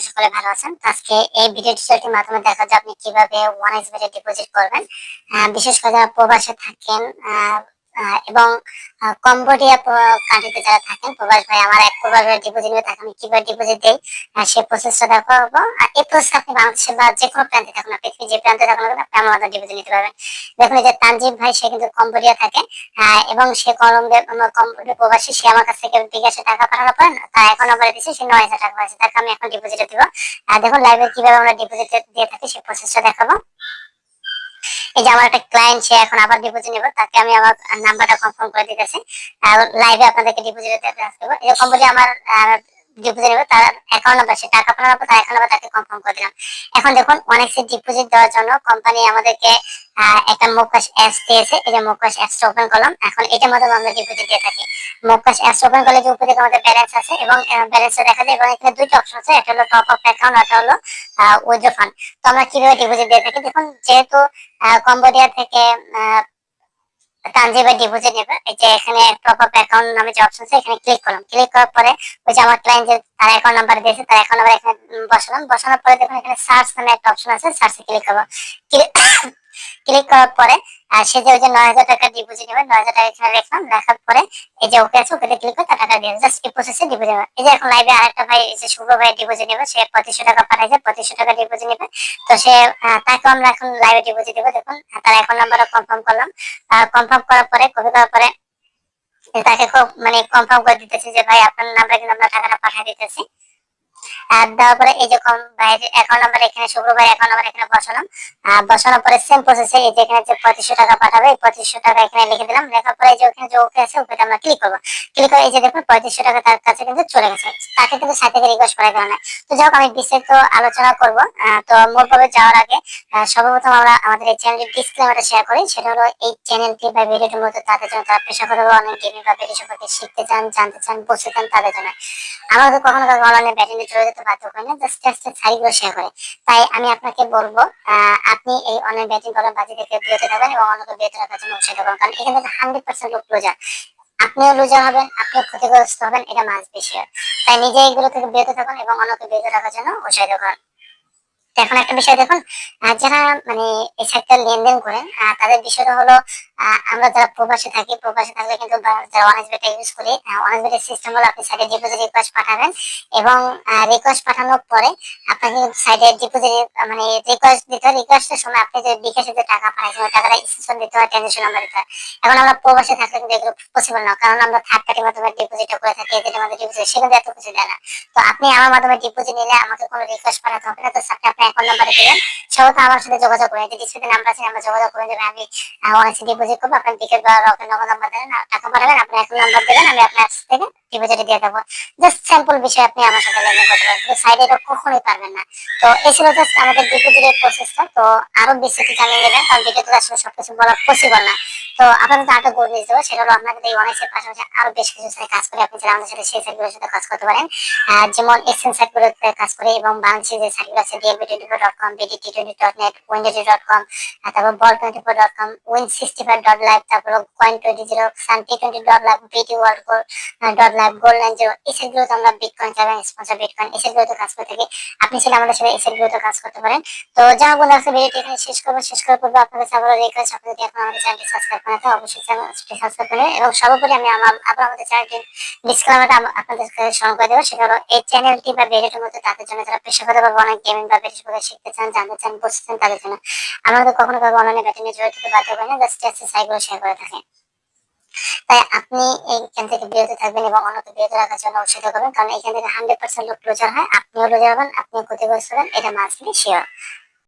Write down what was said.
সকলে ভালো আছেন। এই মাধ্যমে দেখা আপনি কীভাবে ওয়ান ডিপোজিট করবেন। বিশেষ করে প্রবাসে থাকেন এবং কম্বোডিয়া কান্ট্রিতে যারা থাকেন প্রবাস ভাই, আমার এক প্রবাস ভাই ডিপোজিট নিয়ে থাকে, আমি কীভাবে ডিপোজিট দেই সেই প্রসেসটা দেখাবো আর এই প্রসেস আপনি বাংলাদেশে বা যে কোনো প্রান্তে থাকুন না, পৃথিবীর যে প্রান্তে থাকুন আপনি আমার মাধ্যমে ডিপোজিট নিতে পারবেন। দেখুন যে তানজিব ভাই, সে কিন্তু কম্বোডিয়া থাকে এবং সে কলম্বিয়া কম্বোডিয়া প্রবাসী, সে আমার কাছ থেকে বিকাশে টাকা পাঠানোর পর তার এখন নম্বরে দিচ্ছে সে নয় হাজার টাকা পাচ্ছে তাকে আমি এখন ডিপোজিট দিব। দেখুন লাইভে কীভাবে আমরা ডিপোজিট দিয়ে থাকি সেই প্রসেসটা দেখাবো। এই যে আমার একটা ক্লায়েন্ট সে এখন আবার ডিপোজিট নেব, তাকে আমি আমার নাম্বারটা কনফার্ম করে দিতেছি। লাইভে আপনাদেরকে ডিপোজিট দিতে আসব এরকম বলে আমার ডিপোজিট টাকা তাকে কনফার্ম করে দিলাম। এখন দেখুন অনেক ডিপোজিট দেওয়ার জন্য কোম্পানি আমাদেরকে একটা মোকাশ অ্যাপস দিয়েছে। এই যে মোকাশ অ্যাপসটা ওপেন করলাম। এখন এটার মাধ্যমে আমরা ডিপোজিট দিয়ে থাকি। মোকাশ অ্যাপস ওপেন করলে যে উপরে আমাদের ব্যালেন্স আছে এবং ব্যালেন্সটা দেখা যায় এবং এখানে দুইটা অপশন আছে। একটা হলো টপ আপ অ্যাকাউন্ট একটা হলো উইথড্র ফান্ড তো আমরা কীভাবে ডিপোজিট দিয়ে থাকি? দেখুন, যেহেতু কম্বোডিয়া থেকে তানজিবা ডিপোজিট নেবে। এই যে এখানে টপ আপ অ্যাকাউন্ট নামে যে অপশন আছে, এখানে ক্লিক করলাম। ক্লিক করার পরে ওই যে আমার ক্লায়েন্ট যে তার অ্যাকাউন্ট নাম্বার দিয়েছে, তার অ্যাকাউন্ট নাম্বার এখানে বসালাম। বসানোর পরে দেখুন এখানে সার্চ নামে একটা অপশন আছে সার্চে ক্লিক করব। ক্লিক করার পরে আর সে যে ওই যে নয় হাজার টাকা ডিপোজিট নেবে নয় হাজার টাকা এখানে লিখলাম লেখার পরে এই যে ওকে আছে ওকে ক্লিক করে তার টাকা দিয়ে জাস্ট এই প্রসেসে ডিপোজিট নেবে এই যে এখন লাইভে আরেকটা ভাই, এই যে শুভ ভাই ডিপোজিট নেবে, সে পঁচিশশো টাকা পাঠাইছে, পঁচিশশো টাকা ডিপোজিট নেবে। তো সে তাকে আমরা এখন লাইভে ডিপোজিট দেবো, দেখুন। তার অ্যাকাউন্ট নাম্বারও কনফার্ম করলাম। কনফার্ম করার পরে কপি করার পরে তাকে খুব মানে কনফার্ম করে দিতেছি যে, ভাই, আপনার নাম্বারে কিন্তু আমরা টাকাটা পাঠিয়ে দিতেছি। আর দেওয়ার পরে এই যে অ্যাকাউন্ট নাম্বার এখানে শুক্র ভাই অ্যাকাউন্ট নাম্বার এখানে বসালাম। বসানোর পরে সেম প্রসেসে এই যে এখানে যে পঁচিশশো টাকা পাঠাবে, এই পঁচিশশো টাকা এখানে লিখে দিলাম। লেখার পরে যে ওখানে যে ওকে আছে ওকে আমরা ক্লিক করব। ক্লিক করে এই যে দেখুন, পঁয়ত্রিশশো টাকা তার কাছে কিন্তু চলে গেছে। তাকে কিন্তু সাথে থেকে রিকোয়েস্ট করার কারণে। তো যাই হোক, আমি বিস্তারিত আলোচনা করব। তো মূলভাবে যাওয়ার আগে সর্বপ্রথম আমরা আমাদের এই চ্যানেলের ডিসক্লেমারটা শেয়ার করি। সেটা হলো এই চ্যানেলটি বা ভিডিওটির মধ্যে তাদের জন্য, তারা পেশাগত অনেক গেমিং বা ভিডিও সম্পর্কে শিখতে চান, জানতে চান, বুঝতে চান তাদের জন্য। আমাদের কখনো কখনো অনলাইনে ব্যাটিংয়ে চলে যেতে বাধ্য করে না জাস্ট জাস্ট সাইডগুলো শেয়ার করে। তাই আমি আপনাকে বলব আপনি এই অনলাইন ব্যাটিং করার বাজি থেকে বিরত থাকবেন এবং অন্যকে বিরত রাখার জন্য উৎসাহিত করুন কারণ এখান হান্ড্রেড পার্সেন্ট লোক লুজার আপনিও লুজার হবেন, আপনিও ক্ষতিগ্রস্ত হবেন, এটা মাস বিষয় তাই নিজে এগুলো থেকে বিরত থাকুন এবং অন্যকে বিরত রাখার জন্য উৎসাহিত করুন এখন একটা বিষয় দেখুন যারা মানে এই সাইটটা লেনদেন করেন তাদের বিষয়টা হলো আমরা যারা প্রবাসে থাকি, প্রবাসে থাকলে কিন্তু যারা অনেক বেটা ইউজ করি অনেক বেটা সিস্টেম হলো আপনি সাইডে ডিপোজিট রিকোয়েস্ট পাঠাবেন এবং রিকোয়েস্ট পাঠানোর পরে আপনাকে সাইডে ডিপোজিট মানে রিকোয়েস্ট দিতে হয়। রিকোয়েস্টের সময় আপনি যে বিকাশে যে টাকা পাঠাইছেন, ওই টাকাটা স্টেশন দিতে হয় ট্রানজেকশন নাম্বার দিতে হয়। এখন আমরা প্রবাসে থাকলে কিন্তু এগুলো পসিবল না, কারণ আমরা থার্ড পার্টির মাধ্যমে ডিপোজিটটা করে থাকি এদের মাধ্যমে ডিপোজিট সেখানে এত কিছু দেয় না। তো আপনি আমার মাধ্যমে ডিপোজিট নিলে আমাকে কোনো রিকোয়েস্ট পাঠাতে হবে না। তো আপনি আপনার অ্যাকাউন্ট নাম্বারে দেবেন সবাই আমার সাথে যোগাযোগ করে যে ডিসপ্লে নাম্বার আছে, আমরা যোগাযোগ করে দেবেন আমি অনেক ডিপোজিট করব, আপনার টিকিট বা রকেট নগদ নাম্বার দেবেন টাকা পাঠাবেন, আপনি এখন নাম্বার দেবেন, আমি আপনার কাছ থেকে ডিপোজিট দিয়ে দেবো। জাস্ট স্যাম্পল বিষয় আপনি আমার সাথে লেনদেন করতে পারেন, কিন্তু সাইডে এটা কখনোই পারবেন না। তো এই ছিল জাস্ট আমাদের ডিপোজিটের প্রসেসটা তো আরও বেশি জানিয়ে দেবেন, কারণ ভিডিওতে আসলে সবকিছু বলা পসিবল না। তো আপনাদের আরেকটা গোল নিয়ে দেবো সেটা হলো আপনাদের এই অনেকের পাশাপাশি আরও বেশ কিছু সাথে কাজ করে আপনি যারা আমাদের সাথে সেই সাইটগুলোর সাথে কাজ করতে পারেন। যেমন এক্সচেঞ্জ সাইটগুলোতে কাজ করে এবং বাংলাদেশের যে সাইটগুলো আছে DLB twenty four dot com BD T twenty dot net উইন্ডোজি dot com তারপর ball twenty four dot com win sixty five dot live তারপর coin twenty zero sun T twenty dot live BT world dot live gold nine zero এই সাইটগুলোতে আমরা bitcoin চাবেন sponsor bitcoin এই সাইটগুলোতে কাজ করে থাকি। আপনি চাইলে আমাদের সাথে এই সাইটগুলোতে কাজ করতে পারেন। তো যা বন্ধু আজকে ভিডিওটি এখানে শেষ করব। শেষ করার পূর্বে আপনাদের সাথে রিকোয়েস্ট আপনি যদি এখন আমাদের চ্যানেলটি সাবস্ক্রাইব তো অবশ্যই সাবস্ক্রাইব করেন এবং সর্বোপরি আমি আমার ডিসক্লেমারটা আপনাদের স্মরণ করে দেবো। সেটা হলো এই চ্যানেলটি বা মধ্যে তাদের জন্য যারা অনেক গেমিং বা সম্পর্কে শিখতে চান, জানতে চান, বুঝতে চান তাদের জন্য আমাদের কখনো অনলাইনে ব্যাটিং এ জড়িত বাধ্য করে না। জাস্ট সাইগুলো শেয়ার করে থাকে। তাই আপনি এইখান থেকে বিরত থাকবেন এবং অন্যকে বিরত রাখার জন্য উৎসাহিত করবেন। কারণ এখান থেকে হান্ড্রেড পার্সেন্ট লোক হয়, আপনিও লুজার হবেন, আপনিও ক্ষতিগ্রস্ত হবেন, এটা মাঝখানে শিওর